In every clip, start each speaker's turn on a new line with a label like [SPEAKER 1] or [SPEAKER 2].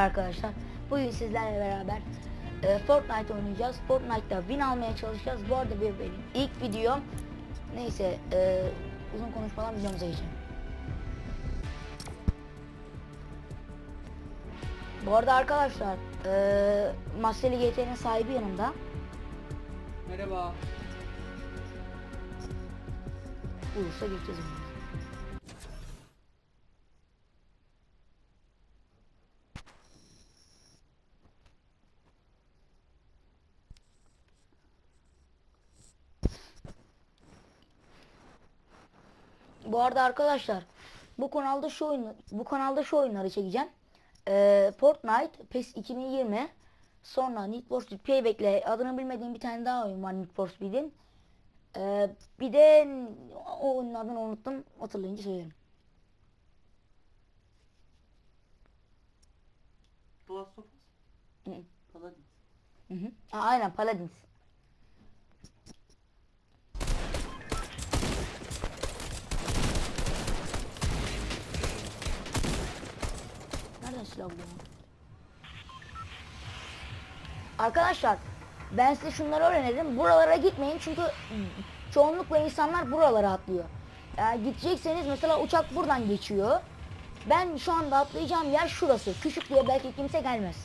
[SPEAKER 1] Merhaba arkadaşlar. Bugün sizlerle beraber e, Fortnite oynayacağız. Fortnite'da win almaya çalışacağız. Bu arada bir benim ilk videom. Neyse e, uzun konuşmadan videomuza geçelim. Bu arada arkadaşlar e, Masterly GT'nin sahibi yanımda.
[SPEAKER 2] Merhaba.
[SPEAKER 1] Bulursa geçeceğiz onu. Bu arada arkadaşlar bu kanalda şu oyun bu kanalda şu oyunları çekeceğim. Ee, Fortnite, PES 2020, sonra Need for Speed Payback'le adını bilmediğim bir tane daha oyun var Need for Speed'in. Ee, bir de o oyunun adını unuttum. Hatırlayınca söylerim.
[SPEAKER 2] The Last of Us.
[SPEAKER 1] Hı.
[SPEAKER 2] Paladin.
[SPEAKER 1] Hı hı. Aa, aynen Paladins. Arkadaşlar ben size şunları öğrenelim. Buralara gitmeyin çünkü çoğunlukla insanlar buralara atlıyor. Eğer gidecekseniz mesela uçak buradan geçiyor. Ben şu anda atlayacağım yer şurası. Küçük diye belki kimse gelmez.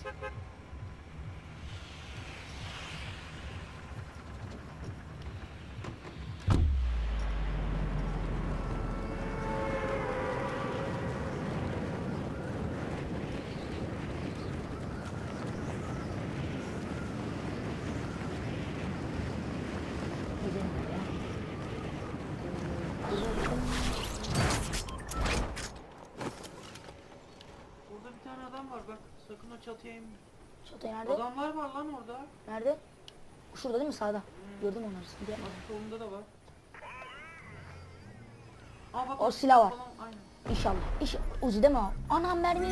[SPEAKER 1] Gidelim ya.
[SPEAKER 2] Orada bir tane adam var bak. Çatıya inme.
[SPEAKER 1] Çatay nerede?
[SPEAKER 2] Adamlar var lan orada.
[SPEAKER 1] Nerede? Şurada değil mi sağda? Gördüm onları. Sıkıntı yapma.
[SPEAKER 2] Solunda da var. Aa bak.
[SPEAKER 1] O silah var.
[SPEAKER 2] Falan, aynen.
[SPEAKER 1] İnşallah. İnşallah. Uzi değil mi o? Anam mermi.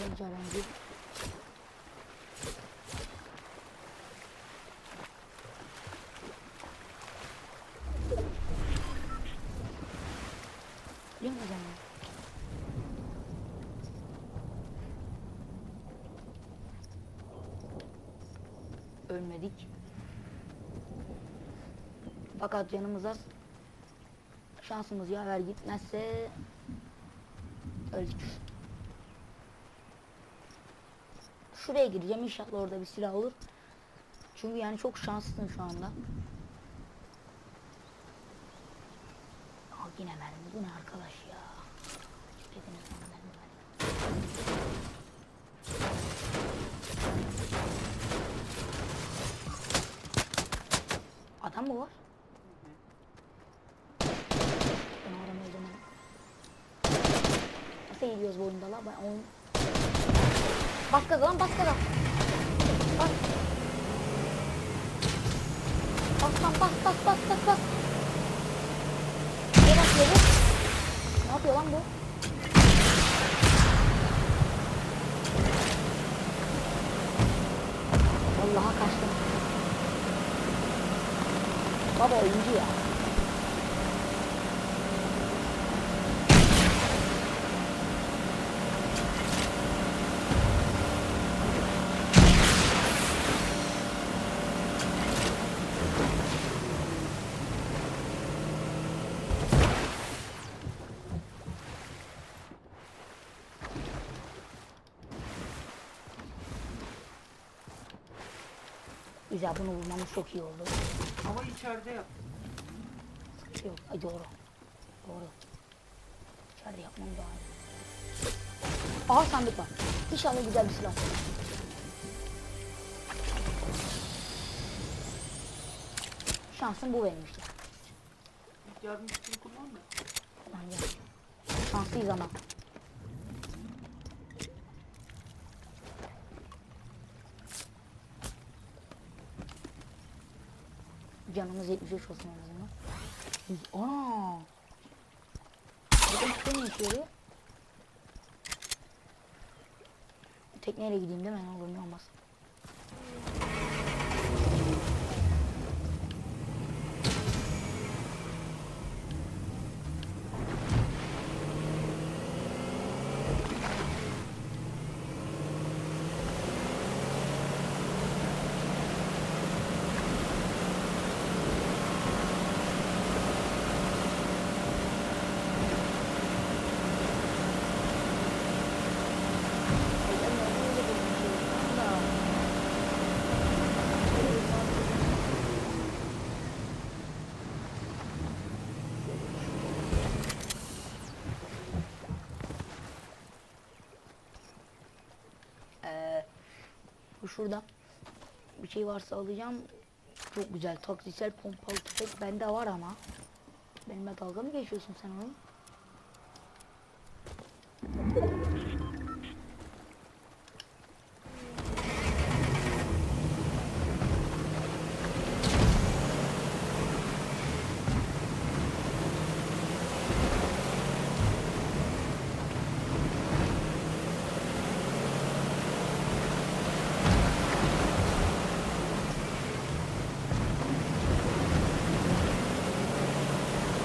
[SPEAKER 1] Öğrendim. Biliyor musun sen? Ölmedik. Fakat yanımıza şansımız yaver gitmezse öldük. Şuraya gireceğim inşallah orada bir silah olur. Çünkü yani çok şanslısın şu anda. Al yine mermi bu ne arkadaş ya. Dediniz bana mermi mermi. Adam mı var? Ben o adamı öldürmem. Nasıl gidiyoruz bu oyunda la? Ben oyun... Bas gaza lan bas gaza. Bas. Bas lan bas bas bas bas bas. Ne basıyor bu? Ne yapıyor lan bu? Vallahi kaçtım. Baba oyuncu ya. Güzel bunu bulmamız çok iyi oldu.
[SPEAKER 2] Ama içeride yap.
[SPEAKER 1] Sıkıntı yok. Ay doğru. Doğru. İçeride yapmam daha iyi. Aha sandık var. İnşallah güzel bir silah. Şansım bu benim işte.
[SPEAKER 2] Yardım için kullanma.
[SPEAKER 1] Şanslıyız ama. Canımız 73 olsun en azından. Uy, Aa. Bakın işte ne yarıyor? Tekneyle gideyim değil mi? Ne olur ne olmaz. Şurada bir şey varsa alacağım. Çok güzel taktiksel pompalı tüfek bende var ama. Benimle dalga mı geçiyorsun sen oğlum?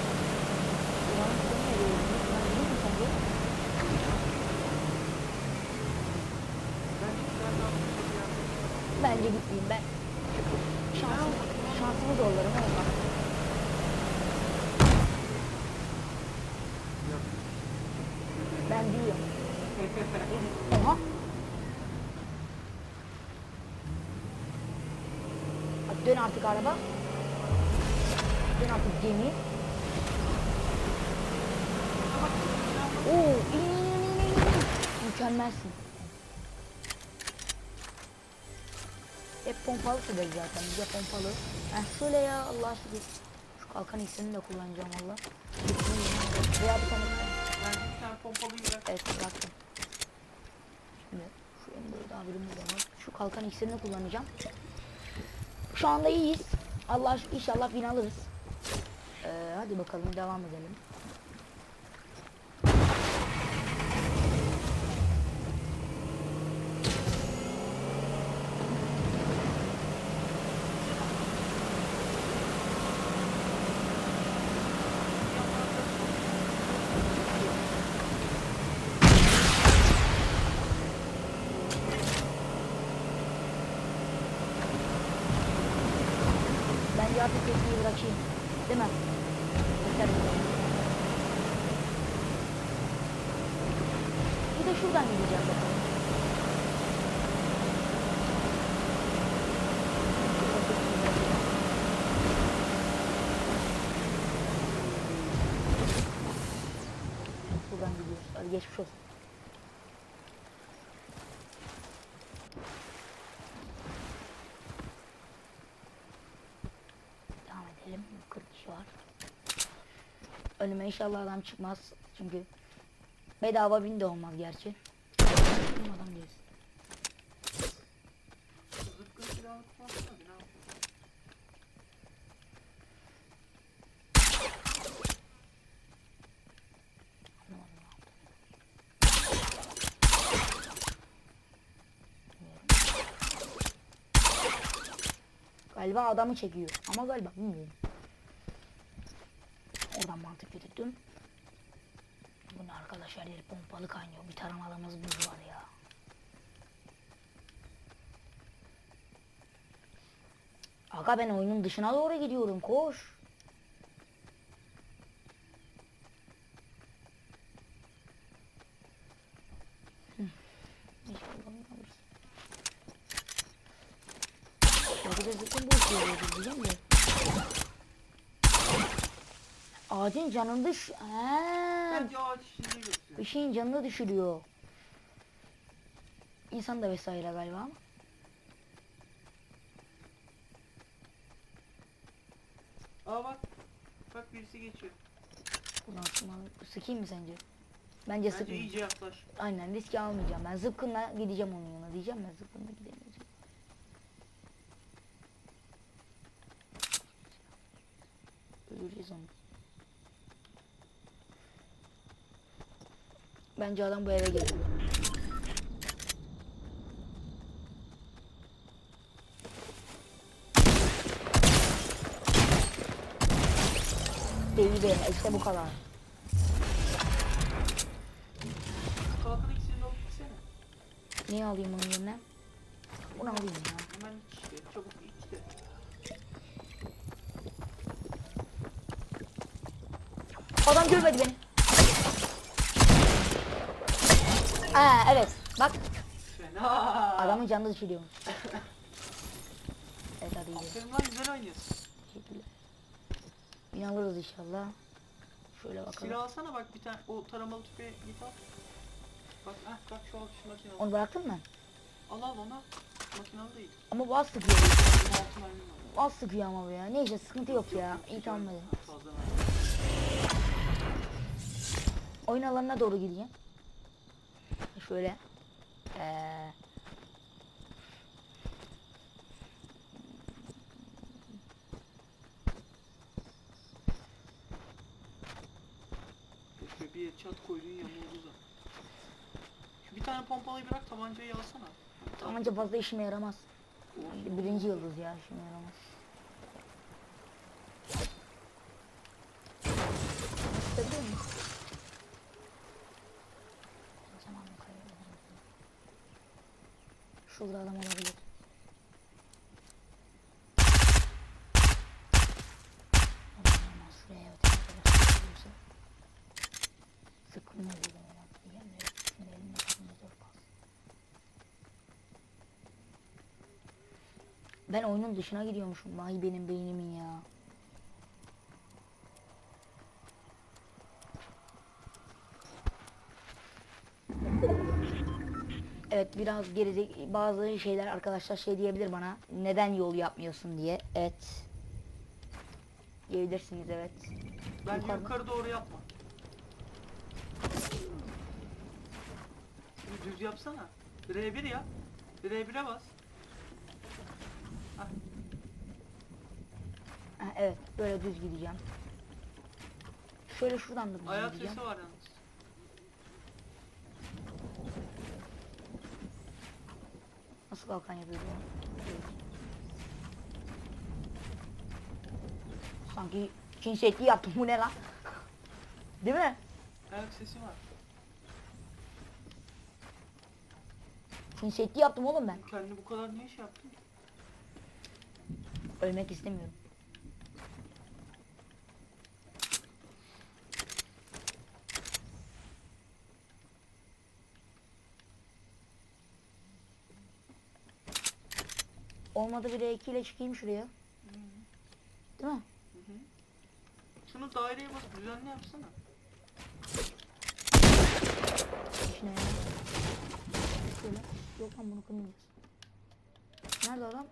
[SPEAKER 1] Ulan sen nereye gidiyorsun? Ben gideyim mi sence?
[SPEAKER 2] Ben hiç ben de yapmışım ya.
[SPEAKER 1] Bence gitmeyeyim ben. Şansımı, şansımı zorlarım ama.
[SPEAKER 2] Yok.
[SPEAKER 1] Ben diyorum. Aha. Bak dön artık araba. Dön artık gemi. Oo, in, in, in, in, in, in. Mükemmelsin. Hep pompalı sürdük zaten. Bize pompalı. Heh, şöyle ya Allah aşkına. Şu kalkan ikisini de kullanacağım valla. Veya bir tane
[SPEAKER 2] Ben bir tane pompalıyı bırak.
[SPEAKER 1] Evet bıraktım. Şimdi şu M4 abimiz de var. Şu kalkan iksirini kullanacağım. Şu anda iyiyiz. Allah inşallah win alırız. Ee, hadi bakalım devam edelim. Bence artık tekniği bırakayım. Değil mi? Yeter. Bir de şuradan gideceğim bakalım. Hadi geçmiş olsun. Devam edelim. 40 kişi var. Önüme inşallah adam çıkmaz. Çünkü bedava bin de olmaz gerçi. Galiba adamı çekiyor ama galiba bilmiyorum. Oradan mantık yürüttüm. Bu ne arkadaş her pompalı kaynıyor. Bir taramalımız buz var ya. Aga ben oyunun dışına doğru gidiyorum koş. Belki de zaten bu diyeceğim de. Ağacın canını düş... He.
[SPEAKER 2] Bence ağaç.
[SPEAKER 1] Bir şeyin canını düşürüyor. İnsan da vesaire galiba ama.
[SPEAKER 2] Aa bak. Bak birisi geçiyor.
[SPEAKER 1] Buradan sıkmalı. Sıkayım mı sence? Bence
[SPEAKER 2] Bence
[SPEAKER 1] sıkmayayım.
[SPEAKER 2] iyice yaklaş.
[SPEAKER 1] Aynen riski almayacağım. Ben zıpkınla gideceğim onun yanına diyeceğim ben zıpkınla gidemeyeceğim. Öleceğiz onu. Bence adam bu eve geliyor. Değil be işte bu kadar.
[SPEAKER 2] Kalkan ikisini alıp gitsene.
[SPEAKER 1] Niye alayım onun yerine? Bunu alayım ya.
[SPEAKER 2] Hemen iç işte. Çabuk iç de.
[SPEAKER 1] Adam görmedi beni. Aa evet. Bak
[SPEAKER 2] Fena.
[SPEAKER 1] adamın canını düşürüyormuş. evet hadi gidelim.
[SPEAKER 2] Aferin lan güzel oynuyorsun.
[SPEAKER 1] Teşekkürler. Yine alırız inşallah. Şöyle bakalım.
[SPEAKER 2] Silah alsana bak bir tane o taramalı tüfeği git al. Bak ah bak şu al şu makinalı.
[SPEAKER 1] Onu bıraktın mı?
[SPEAKER 2] Al al onu. Makinalı değil.
[SPEAKER 1] Ama bu az sıkıyor.
[SPEAKER 2] Bunun altı mermim var.
[SPEAKER 1] Az sıkıyor ama bu ya. Neyse sıkıntı yok ya. İyi tamam hadi.
[SPEAKER 2] Fazla mermi.
[SPEAKER 1] Oyun alanına doğru gideceğim. Şöyle. Ee,
[SPEAKER 2] bir çat koyduğun yamuldu da. Şu bir tane pompalıyı bırak tabancayı alsana.
[SPEAKER 1] tabanca fazla işime yaramaz.
[SPEAKER 2] Olsun.
[SPEAKER 1] Birinci yıldız ya işime yaramaz. Görebiliyor musun? Zaman mı kaybediyorum? Şurada adam olabilir. Ben oyunun dışına gidiyormuşum. Vay benim beynimin ya. Evet biraz geride bazı şeyler arkadaşlar şey diyebilir bana. Neden yol yapmıyorsun diye. Evet. Diyebilirsiniz evet.
[SPEAKER 2] Ben
[SPEAKER 1] Yukarıda.
[SPEAKER 2] yukarı doğru yapma. Şimdi düz yapsana. R1 yap. R1'e bas. Hah,
[SPEAKER 1] Ha, evet böyle düz gideceğim. Şöyle şuradan da düz
[SPEAKER 2] ayak
[SPEAKER 1] gideceğim.
[SPEAKER 2] sesi var yalnız.
[SPEAKER 1] Nasıl kalkan yapıyordu ya? Sanki Çin şekli yaptım bu ne lan? Değil mi?
[SPEAKER 2] Ayak sesi var.
[SPEAKER 1] Çin şekli yaptım oğlum ben.
[SPEAKER 2] Kendini bu kadar niye şey yaptın?
[SPEAKER 1] Ölmek istemiyorum. Olmadı bir R2 ile çıkayım şuraya. Değil mi?
[SPEAKER 2] Hı hı. Şunu daireye bas düzenli yapsana.
[SPEAKER 1] İşine ya. Şöyle. Yok lan bunu kırmayacağız. Nerede adam?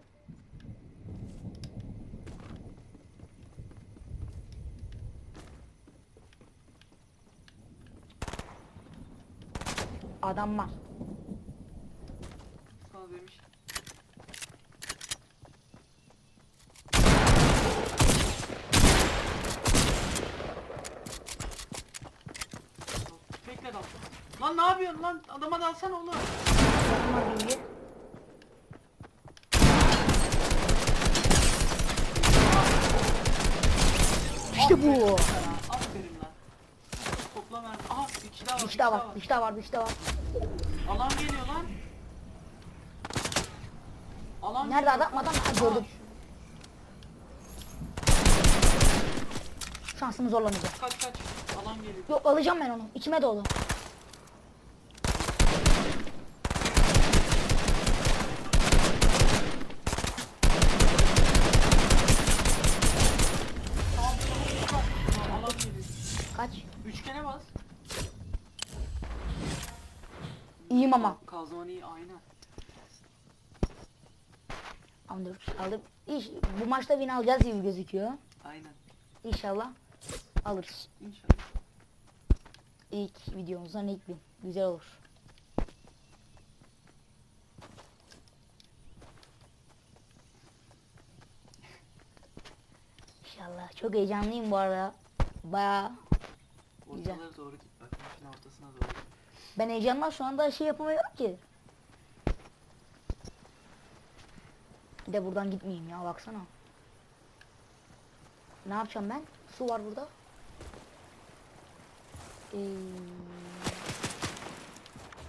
[SPEAKER 1] Adam var.
[SPEAKER 2] Sana demiş. Bekle dal. Lan ne yapıyorsun lan? Adama dalsana oğlum.
[SPEAKER 1] Adam var bilgi. İşte bu.
[SPEAKER 2] Aferin lan. Topla mermi. Aha bir daha var.
[SPEAKER 1] Bir daha var. Bir daha var. Bir daha var.
[SPEAKER 2] Alan geliyor lan. Alan
[SPEAKER 1] Nerede
[SPEAKER 2] geliyor.
[SPEAKER 1] adam? Adam- Ha, gördüm. Şansımı zorlamayacağım.
[SPEAKER 2] Kaç kaç. Alan geliyor.
[SPEAKER 1] Yok alacağım ben onu. İçime dolu.
[SPEAKER 2] Tamam çabuk bak. Alan geliyor.
[SPEAKER 1] Kaç?
[SPEAKER 2] Üçgene bas.
[SPEAKER 1] İyiyim ama.
[SPEAKER 2] Kazman iyi aynen.
[SPEAKER 1] Aldım. Aldım. İş, bu maçta win alacağız gibi gözüküyor.
[SPEAKER 2] Aynen.
[SPEAKER 1] İnşallah alırız.
[SPEAKER 2] İnşallah.
[SPEAKER 1] İlk videomuzdan ilk win. Güzel olur. İnşallah. Çok heyecanlıyım bu arada. Baya.
[SPEAKER 2] Ortalara doğru git bak. Maçın ortasına doğru.
[SPEAKER 1] Ben heyecandan şu anda şey yapamıyorum ki. Bir de buradan gitmeyeyim ya baksana. Ne yapacağım ben? Su var burada. Ee,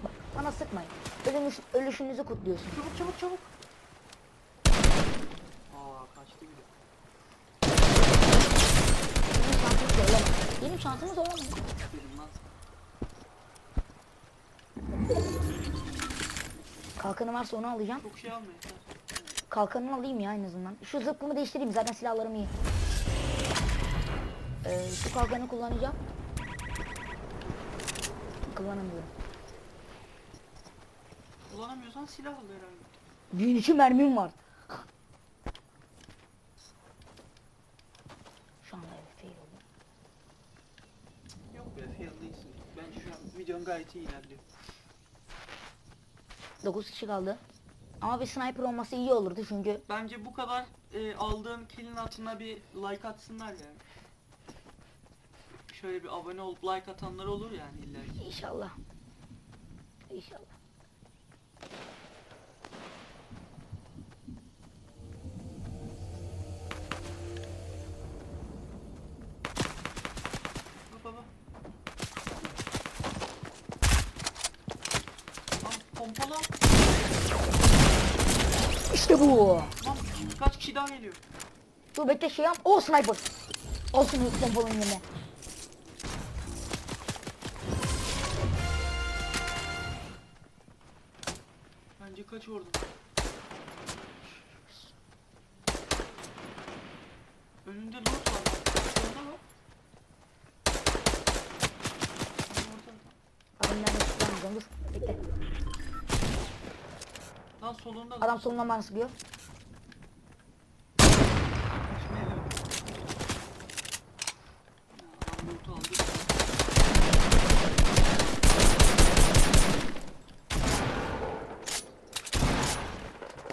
[SPEAKER 1] bak, bana sıkmayın. Ölümüş, ölüşünüzü kutluyorsun.
[SPEAKER 2] Çabuk çabuk çabuk. Aa kaçtı gibi.
[SPEAKER 1] Benim şansımı zorlama. Benim şansımı zorlama. Kalkanı varsa onu alacağım.
[SPEAKER 2] Çok şey alma yeter.
[SPEAKER 1] Kalkanını alayım ya en azından. Şu zırhımı değiştireyim zaten silahlarım iyi. Ee, şu kalkanı kullanacağım. Kullanamıyorum.
[SPEAKER 2] Kullanamıyorsan silah al herhalde.
[SPEAKER 1] Düğün için mermim var. Şu anda evet fail oldu.
[SPEAKER 2] Yok be fail değilsin. Bence şu an videon gayet iyi ilerliyor.
[SPEAKER 1] 9 kişi kaldı. Ama bir sniper olması iyi olurdu çünkü
[SPEAKER 2] Bence bu kadar e, aldığın killin altına bir like atsınlar yani. Şöyle bir abone olup like atanlar olur yani illa
[SPEAKER 1] inşallah. İnşallah.
[SPEAKER 2] Bak baba. Lan pompalı al.
[SPEAKER 1] Bu.
[SPEAKER 2] Lan kaç kişi daha geliyor?
[SPEAKER 1] Dur bekle şey yap. O sniper. Olsun pompalının yerine.
[SPEAKER 2] Bence kaç orada. Önünde loot var. Orada var. Orada.
[SPEAKER 1] Adamdan sıkılamayacağım dur. Bekle.
[SPEAKER 2] Lan solunda.
[SPEAKER 1] Adam solundan bana sıkıyor.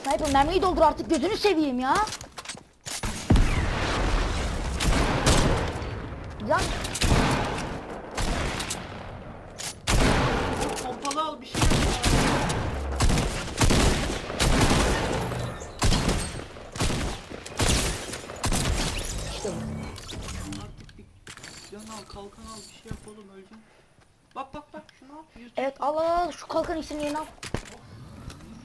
[SPEAKER 1] Sniper mermiyi doldur artık gözünü seveyim ya. Can
[SPEAKER 2] Pompalı al bir şey yap ya.
[SPEAKER 1] işte bu.
[SPEAKER 2] Artık bir can al, kalkan al, bir şey yap oğlum öleceksin. Bak bak bak şunu al. YouTube.
[SPEAKER 1] Evet al al al şu kalkan ikisini yerine al.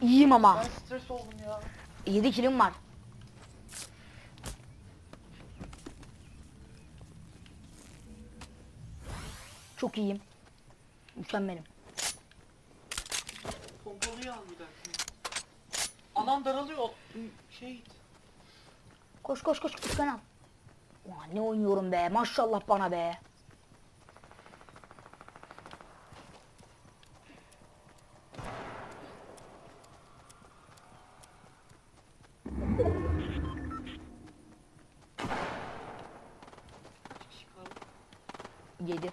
[SPEAKER 1] İyiyim ama.
[SPEAKER 2] Ben stres oldum ya.
[SPEAKER 1] 7 kilim var. Çok iyiyim. Mükemmelim.
[SPEAKER 2] Pompalıyı al bir dakika. Alan daralıyor. Şey
[SPEAKER 1] Koş koş koş Furkan al. Ulan ne oynuyorum be maşallah bana be.
[SPEAKER 2] kaç kişi kaldı?
[SPEAKER 1] 7.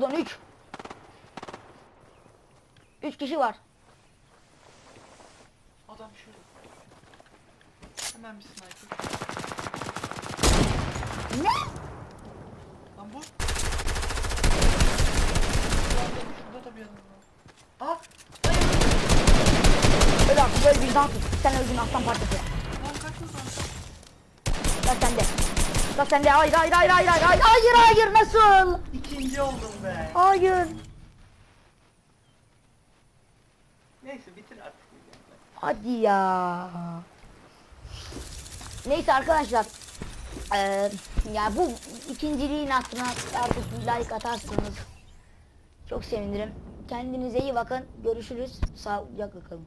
[SPEAKER 1] Pardon 3. 3 kişi var.
[SPEAKER 2] Adam şurada. Hemen bir sniper.
[SPEAKER 1] Ne?
[SPEAKER 2] Lan bu. Şurada, şurada da bir adam var. Aa!
[SPEAKER 1] Öyle artık dans et. Sen öldün aslan parçası.
[SPEAKER 2] Lan kaç oradan?
[SPEAKER 1] Gel sende. Gel sende. Hayır hayır hayır hayır hayır hayır hayır hayır nasıl?
[SPEAKER 2] İkinci oldum be.
[SPEAKER 1] Hayır.
[SPEAKER 2] Neyse bitir artık.
[SPEAKER 1] Hadi ya. Neyse arkadaşlar. Eee ya bu ikinciliğin aklına artık bir like atarsınız. Çok sevinirim. Kendinize iyi bakın. Görüşürüz. Sağlıcakla kalın.